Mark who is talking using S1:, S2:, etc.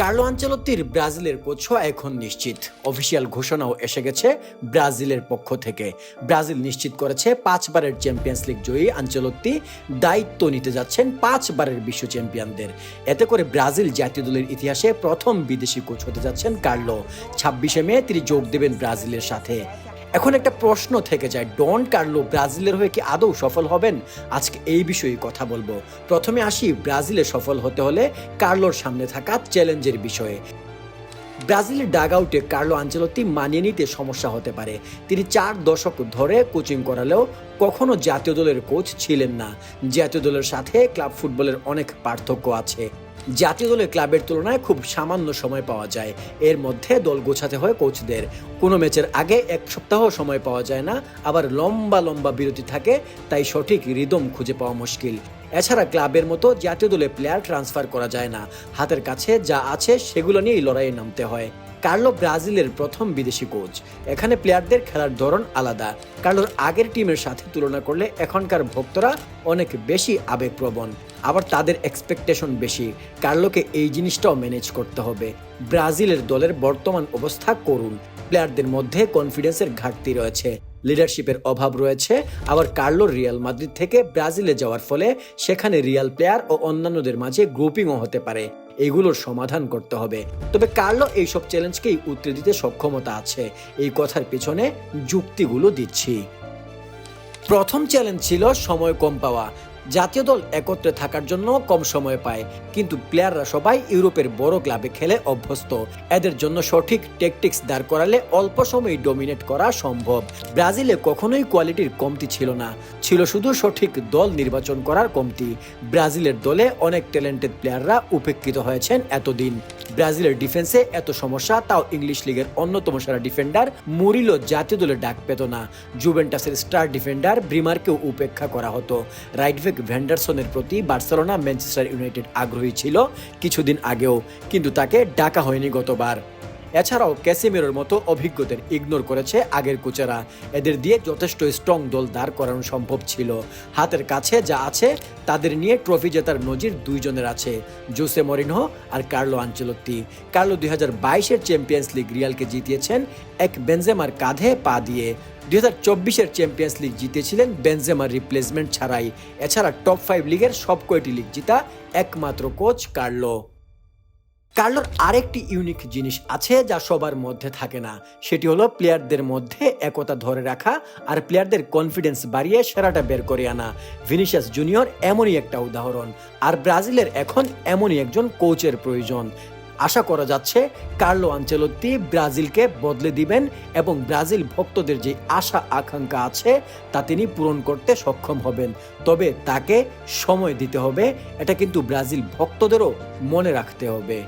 S1: Carlo আঞ্চলত্তির ব্রাজিলের কোচও এখন নিশ্চিত। অফিসিয়াল ঘোষণাও এসে গেছে ব্রাজিলের পক্ষ থেকে। ব্রাজিল নিশ্চিত করেছে পাঁচবারের চ্যাম্পিয়ন্স লিগ জয়ী আঞ্চলত্তি দায়িত্ব নিতে যাচ্ছেন পাঁচবারের বিশ্ব চ্যাম্পিয়নদের। এতে করে ব্রাজিল জাতীয় দলের ইতিহাসে প্রথম বিদেশি কোচ হতে যাচ্ছেন কার্লো। ছাব্বিশে মে তিনি যোগ দেবেন ব্রাজিলের সাথে। এখন একটা প্রশ্ন থেকে যায়, ডন কার্লো ব্রাজিলের হয়ে কি আদৌ সফল হবেন? আজকে এই বিষয়ে কথা বলব। প্রথমে আসি ব্রাজিলে সফল হতে হলে কার্লোর সামনে থাকা চ্যালেঞ্জের বিষয়ে। ব্রাজিলের ডাগ আউটে কার্লো আঞ্চলতি মানিয়ে নিতে সমস্যা হতে পারে। তিনি চার দশক ধরে কোচিং করালেও কখনো জাতীয় দলের কোচ ছিলেন না। জাতীয় দলের সাথে ক্লাব ফুটবলের অনেক পার্থক্য আছে। জাতীয় দলের ক্লাবের তুলনায় খুব সামান্য সময় পাওয়া যায়। এর মধ্যে দল গোছাতে হয় কোচদের। কোনো ম্যাচের আগে এক সপ্তাহ সময় পাওয়া যায় না, আবার লম্বা লম্বা বিরতি থাকে, তাই সঠিক রিদম খুঁজে পাওয়া মুশকিল। এছাড়া ক্লাবের মতো জাতীয় দলে প্লেয়ার ট্রান্সফার করা যায় না। হাতের কাছে যা আছে সেগুলো নিয়েই লড়াইয়ে নামতে হয়। কার্লো ব্রাজিলের প্রথম বিদেশি কোচ। এখানে প্লেয়ারদের খেলার ধরন আলাদা। কার্লোর আগের টিমের সাথে তুলনা করলে এখনকার ভক্তরা অনেক বেশি আবেগপ্রবণ। আবার তাদের এক্সপেকটেশন বেশি। কার্লোকে এই জিনিসটাও ম্যানেজ করতে হবে। ব্রাজিলের দলের বর্তমান অবস্থা করুন। প্লেয়ারদের মধ্যে কনফিডেন্সের ঘাটতি রয়েছে। লিডারশিপের অভাব রয়েছে। আবার কার্লোর রিয়াল মাদ্রিদ থেকে ব্রাজিলে যাওয়ার ফলে সেখানে রিয়াল প্লেয়ার ও অন্যান্যদের মাঝে গ্রুপিংও হতে পারে। এগুলোর সমাধান করতে হবে। তবে কার্লো এইসব চ্যালেঞ্জকেই উত্তর দিতে সক্ষমতা আছে। এই কথার পেছনে যুক্তিগুলো দিচ্ছি। প্রথম চ্যালেঞ্জ ছিল সময় কম পাওয়া। জাতীয় দল একত্রে থাকার জন্য কম সময় পায়, কিন্তু প্লেয়াররা সবাই ইউরোপের বড় ক্লাবে খেলে অভ্যস্ত। এদের জন্য সঠিক টেকটিক্স দাঁড় করালে অল্প সময়ে ডমিনেট করা সম্ভব। ব্রাজিলে কখনোই কোয়ালিটির কমতি ছিল না। ছিল শুধু সঠিক দল নির্বাচন করার কমতি। ব্রাজিলের দলে অনেক ট্যালেন্টেড প্লেয়াররা উপেক্ষিত হয়েছেন এতদিন। ব্রাজিলের ডিফেন্সে এত সমস্যা, তাও ইংলিশ লিগের অন্যতম সেরা ডিফেন্ডার মুরিলো জাতীয় দলে ডাক পেত না। জুভেন্টাসের স্টার ডিফেন্ডার ব্রিমারকেও উপেক্ষা করা হতো। রাইটভেক ভ্যান্ডারসনের প্রতি বার্সেলোনা ম্যানচেস্টার ইউনাইটেড আগ্রহী ছিল কিছুদিন আগেও, কিন্তু তাকে ডাকা হয়নি গতবার। এছাড়াও ক্যাসিমেরোর মতো অভিজ্ঞদের ইগনোর করেছে আগের কোচেরা। এদের দিয়ে যথেষ্ট স্ট্রং দল দাঁড় করানো সম্ভব ছিল। হাতের কাছে যা আছে, তাদের নিয়ে ট্রফি জেতার নজির দুইজনের আছে, জোসে মরিনহো আর কার্লো আঞ্চলত্তি। কার্লো দুই হাজার বাইশের চ্যাম্পিয়ন্স লিগ রিয়ালকে জিতিয়েছেন এক বেনজেমার কাঁধে পা দিয়ে। দুই হাজার চব্বিশের চ্যাম্পিয়ন্স লিগ জিতেছিলেন বেনজেমার রিপ্লেসমেন্ট ছাড়াই। এছাড়া টপ ফাইভ লিগের সব কয়টি লিগ জিতা একমাত্র কোচ কার্লো। কার্লোর আরেকটি ইউনিক জিনিস আছে যা সবার মধ্যে থাকে না। সেটি হলো প্লেয়ারদের মধ্যে একতা ধরে রাখা আর প্লেয়ারদের কনফিডেন্স বাড়িয়ে সেরাটা বের করে আনা। ভিনিশিয়াস জুনিয়র এমনই একটা উদাহরণ। আর ব্রাজিলের এখন এমনই একজন কোচের প্রয়োজন। আশা করা যাচ্ছে কার্লো আঞ্চেলত্তি ব্রাজিলকে বদলে দিবেন এবং ব্রাজিল ভক্তদের যে আশা আকাঙ্ক্ষা আছে তা তিনি পূরণ করতে সক্ষম হবেন। তবে তাকে সময় দিতে হবে। এটা কিন্তু ব্রাজিল ভক্তদেরও মনে রাখতে হবে।